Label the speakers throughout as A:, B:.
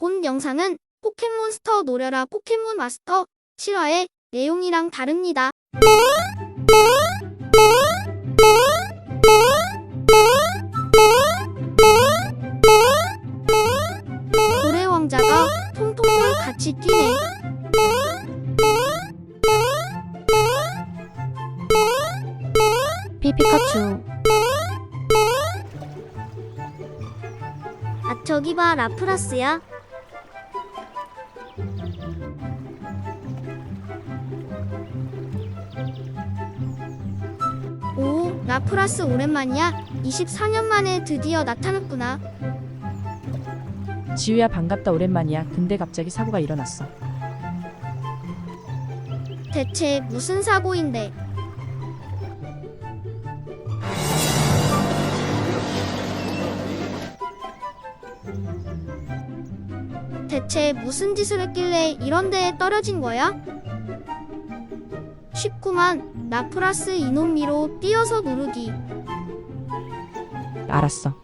A: 본 영상은 포켓몬스터 노려라 포켓몬 마스터 7화의 내용이랑 다릅니다. 고래 왕자가 통통을 같이 뛰네.
B: 피피카츄
A: 아 저기 봐 라프라스야. 라프라스 오랜만이야. 24년 만에 드디어 나타났구나.
C: 지우야 반갑다 오랜만이야. 근데 갑자기 사고가 일어났어.
A: 대체 무슨 사고인데? 대체 무슨 짓을 했길래 이런 데에 떨어진 거야? 쉽구만. 라프라스 이놈 미로 뛰어서 누르기.
C: 알았어.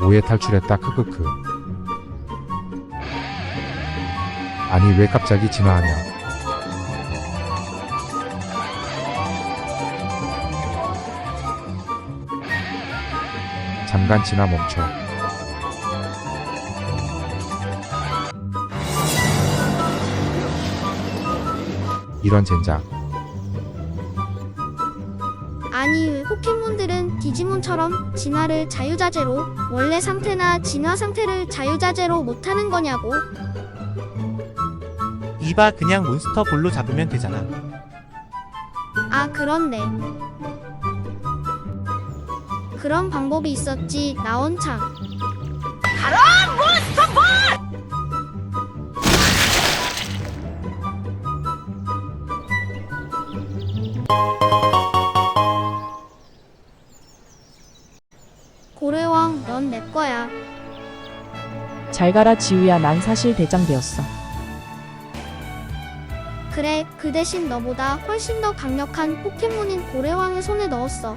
D: 오해 탈출했다 크크크 아니 왜 갑자기 진화하냐 잠깐 진화 멈춰 이런 젠장.
A: 아니 왜 포켓몬들은 디지몬처럼 진화를 자유자재로 원래 상태나 진화 상태를 자유자재로 못하는 거냐고.
E: 이봐 그냥 몬스터 볼로 잡으면 되잖아.
A: 아 그렇네 그런 방법이 있었지 나원창 고래왕 넌내 거야.
C: 잘 가라 지우야. 난 사실 대장 되었어.
A: 그래 그 대신 너보다 훨씬 더 강력한 포켓몬인 고래왕의 손에 넣었어